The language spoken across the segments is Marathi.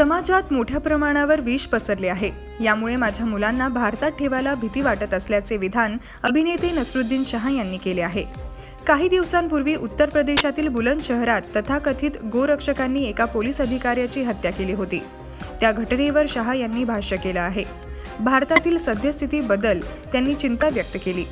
समाजात मोठ्या प्रमाणावर विष पसरले आहे. यामुळे माझ्या मुलांना भारतात ठेवायला भीती वाटत असल्याचे विधान अभिनेते नसरुद्दीन शहा यांनी केले आहे. काही दिवसांपूर्वी उत्तर प्रदेशातील बुलंद शहरात तथाकथित गोरक्षकांनी एका पोलीस अधिकाऱ्याची हत्या केली होती. त्या घटनेवर शहा यांनी भाष्य केलं आहे. भारतातील सद्यस्थितीबद्दल त्यांनी चिंता व्यक्त केली.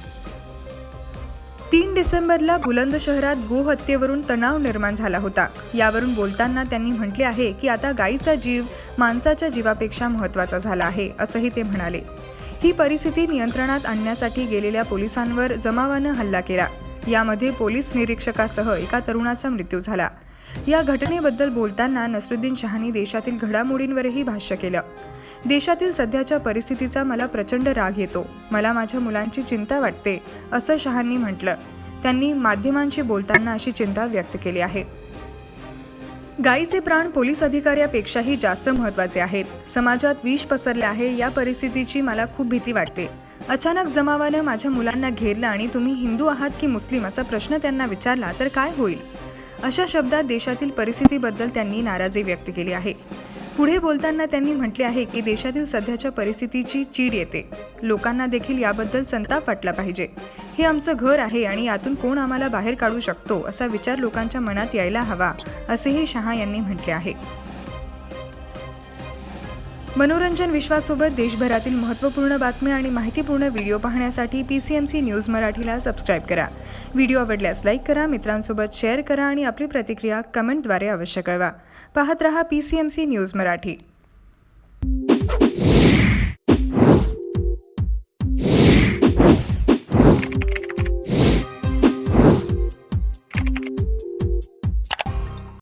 तीन डिसेंबरला बुलंद शहरात गोहत्येवरून तणाव निर्माण झाला होता. यावरून बोलताना त्यांनी म्हटले आहे की आता गायीचा जीव माणसाच्या जीवापेक्षा महत्त्वाचा झाला आहे असंही ते म्हणाले. ही परिस्थिती नियंत्रणात आणण्यासाठी गेलेल्या पोलिसांवर जमावानं हल्ला केला. यामध्ये पोलीस निरीक्षकासह एका तरुणाचा मृत्यू झाला. या घटनेबद्दल बोलताना नसरुद्दीन शहानी देशातील घडामोडींवरही भाष्य केलं. देशातील सध्याच्या परिस्थितीचा मला प्रचंड राग येतो. मला माझ्या मुलांची चिंता वाटते असं शहांनी म्हटलं. त्यांनी माध्यमांशी बोलताना अशी चिंता व्यक्त केली आहे. गायीचे प्राण पोलीस अधिकाऱ्यापेक्षाही जास्त महत्त्वाचे आहेत. समाजात विष पसरले आहे या परिस्थितीची मला खूप भीती वाटते. अचानक जमावानं माझ्या मुलांना घेरलं आणि तुम्ही हिंदू आहात की मुस्लिम असा प्रश्न त्यांना विचारला तर काय होईल? अशा शब्दात देशातील परिस्थितीबद्दल त्यांनी नाराजी व्यक्त केली आहे. पुढे बोलताना त्यांनी म्हटले आहे की देशातील सध्याच्या परिस्थितीची चीड येते. लोकांना देखील याबद्दल संताप वाटला पाहिजे. हे आमचं घर आहे आणि यातून कोण आम्हाला बाहेर काढू शकतो असा विचार लोकांच्या मनात यायला हवा असेही शहा यांनी म्हटले आहे. मनोरंजन विश्वासोबत देशभरातील महत्त्वपूर्ण बातम्या आणि माहितीपूर्ण व्हिडिओ पाहण्यासाठी पीसीएमसी न्यूज मराठीला सबस्क्राईब करा. व्हिडिओ आवडल्यास लाईक करा मित्रांसोबत शेअर करा आणि आपली प्रतिक्रिया कमेंटद्वारे अवश्य कळवा. पाहत रहा पी सीएमसी न्यूज मराठी.